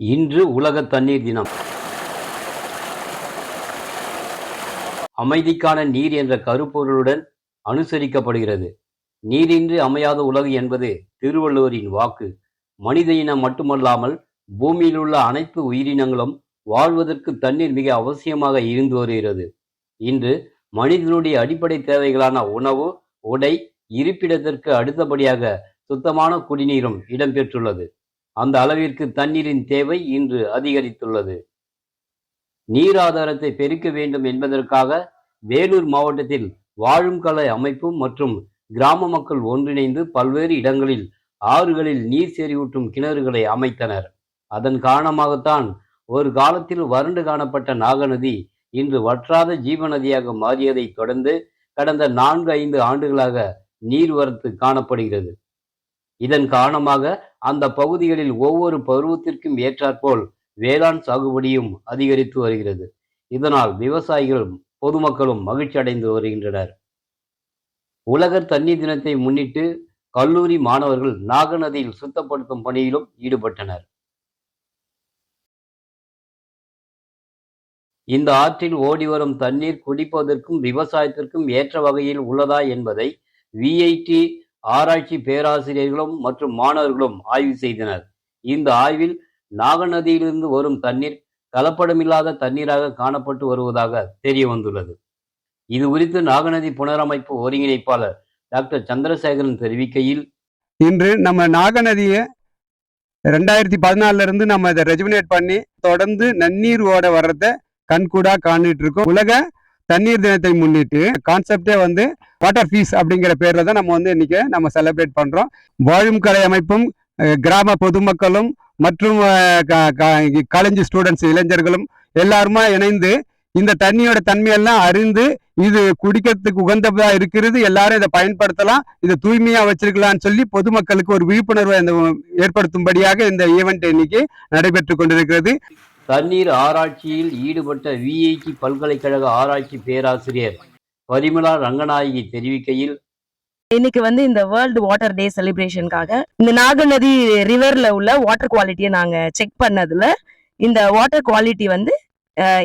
இன்று உலக தண்ணீர் தினம். அமைதிக்கான நீர் என்ற கருப்பொருளுடன் அனுசரிக்கப்படுகிறது. நீரின்றி அமையாத உலகு என்பது திருவள்ளுவரின் வாக்கு. மனித இனம் மட்டுமல்லாமல் பூமியில் உள்ள அனைத்து உயிரினங்களும் வாழ்வதற்கு தண்ணீர் மிக அவசியமாக இருந்து வருகிறது. இன்று மனிதனுடைய அடிப்படை தேவைகளான உணவு உடை இருப்பிடத்திற்கு அடுத்தபடியாக சுத்தமான குடிநீரும் இடம்பெற்றுள்ளது அந்த அளவிற்கு தண்ணீரின் தேவை இன்று அதிகரித்துள்ளது. நீர் ஆதாரத்தை பெருக்க வேண்டும் என்பதற்காக வேலூர் மாவட்டத்தில் வாழும் கலை அமைப்பும் மற்றும் கிராம மக்கள் ஒன்றிணைந்து பல்வேறு இடங்களில் ஆறுகளில் நீர் செறிவூட்டும் கிணறுகளை அமைத்தனர். அதன் காரணமாகத்தான் ஒரு காலத்தில் வறண்டு காணப்பட்ட நாகநதி இன்று வற்றாத ஜீவநதியாக மாறியதை தொடர்ந்து கடந்த நான்கு ஐந்து ஆண்டுகளாக நீர்வரத்து காணப்படுகிறது. இதன் காரணமாக அந்த பகுதிகளில் ஒவ்வொரு பருவத்திற்கும் ஏற்றாற்போல் வேளாண் சாகுபடியும் அதிகரித்து வருகிறது. இதனால் விவசாயிகளும் பொதுமக்களும் மகிழ்ச்சி அடைந்து வருகின்றனர். உலக தண்ணீர் தினத்தை முன்னிட்டு கல்லூரி மாணவர்கள் நாகநதியில் சுத்தப்படுத்தும் பணியிலும் ஈடுபட்டனர். இந்த ஆற்றில் ஓடி வரும் தண்ணீர் குடிப்பதற்கும் விவசாயத்திற்கும் ஏற்ற வகையில் உள்ளதா என்பதை விஐடி ஆராய்ச்சி பேராசிரியர்களும் மற்றும் மாணவர்களும் ஆய்வு செய்தனர். இந்த ஆய்வில் நாகநதியிலிருந்து வரும் தண்ணீர் கலப்படமில்லாத தண்ணீராக காணப்பட்டு வருவதாக தெரிய வந்துள்ளது இது குறித்து நாகநதி புனரமைப்பு ஒருங்கிணைப்பாளர் டாக்டர் சந்திரசேகரன் தெரிவிக்கையில் இன்று நம்ம நாகநதியை ரெண்டாயிரத்தி பதினாலுல இருந்து நம்ம இதை ரெஜிமினேட் பண்ணி தொடர்ந்து நன்னீர் ஓட வர்றத கண்கூடா காணிட்டு இருக்கோம். உலக தண்ணீர் தினத்தை முன்னிட்டு கான்செப்டே வந்து வாட்டர் ஃபீஸ் அப்படிங்கிற பேர்ல தான் நம்ம வந்து இன்னைக்கு நம்ம செலிப்ரேட் பண்றோம். வாழும் கலை அமைப்பும் கிராம பொதுமக்களும் மற்றும் காலேஜ் ஸ்டூடெண்ட்ஸ் இளைஞர்களும் எல்லாருமா இணைந்து இந்த தண்ணியோட தன்மையெல்லாம் அறிந்து இது குடிக்கிறதுக்கு உகந்ததா இருக்கிறது எல்லாரும் இதை பயன்படுத்தலாம் இதை தூய்மையா வச்சிருக்கலாம்னு சொல்லி பொதுமக்களுக்கு ஒரு விழிப்புணர்வை இந்த ஏற்படுத்தும்படியாக இந்த ஈவெண்ட் இன்னைக்கு நடைபெற்று கொண்டிருக்கிறது. தண்ணீர் ஆராய்ச்சியில் ஈடுபட்ட விஐடி பல்கலைக்கழக ஆராய்ச்சி பேராசிரியர் பரிமலா ரங்கநாயகி தெரிவிக்கையில் இன்னைக்கு வந்து இந்த வேர்ல்டு வாட்டர் டே செலிப்ரேஷனுக்காக இந்த நாகநதி ரிவர்ல உள்ள வாட்டர் குவாலிட்டியை நாங்க செக் பண்ணதுல இந்த வாட்டர் குவாலிட்டி வந்து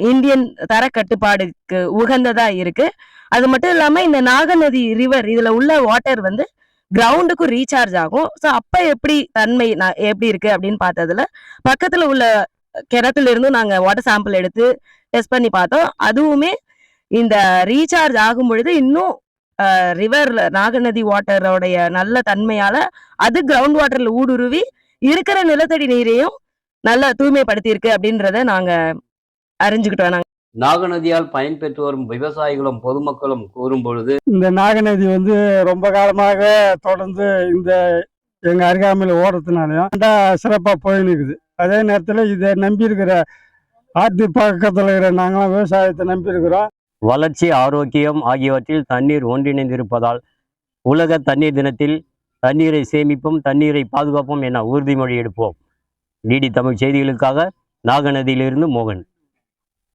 இந்தியன் தர கட்டுப்பாடுக்கு உகந்ததா இருக்கு. அது மட்டும் இல்லாம இந்த நாகநதி ரிவர் இதுல உள்ள வாட்டர் வந்து கிரவுண்டுக்கும் ரீசார்ஜ் ஆகும். ஸோ அப்ப எப்படி தன்மை எப்படி இருக்கு அப்படின்னு பார்த்ததுல பக்கத்துல உள்ள கிணத்துல இருந்தும் நாங்க வாட்டர் சாம்பிள் எடுத்து டெஸ்ட் பண்ணி பார்த்தோம். அதுவுமே இந்த ரீசார்ஜ் ஆகும் பொழுது இன்னும் ரிவர்ல நாகநதி வாட்டரோடைய நல்ல தன்மையால அது கிரவுண்ட் வாட்டர்ல ஊடுருவி இருக்கிற நிலத்தடி நீரையும் நல்லா தூய்மைப்படுத்தி இருக்கு அப்படின்றத நாங்க அறிஞ்சுக்கிட்டோம். நாங்க நாகநதியால் பயன்பெற்று வரும் விவசாயிகளும் பொதுமக்களும் கூறும் பொழுது இந்த நாகநதி வந்து ரொம்ப காலமாக தொடர்ந்து இந்த எங்க அருகாமையில் ஓடுறதுனாலையும் சிறப்பாக போயின்னு இருக்குது அதே நேரத்தில் இதை நம்பி இருக்கிற ஆற்று பக்கத்தில் இருக்கிற நாங்களாம் விவசாயத்தை நம்பி இருக்கிறோம் வளர்ச்சி ஆரோக்கியம் ஆகியவற்றில் தண்ணீர் ஒன்றிணைந்திருப்பதால் உலக தண்ணீர் தினத்தில் தண்ணீரை சேமிப்போம் தண்ணீரை பாதுகாப்போம் என உறுதிமொழி எடுப்போம். டிடி தமிழ் செய்திகளுக்காக நாகநதியிலிருந்து மோகன்.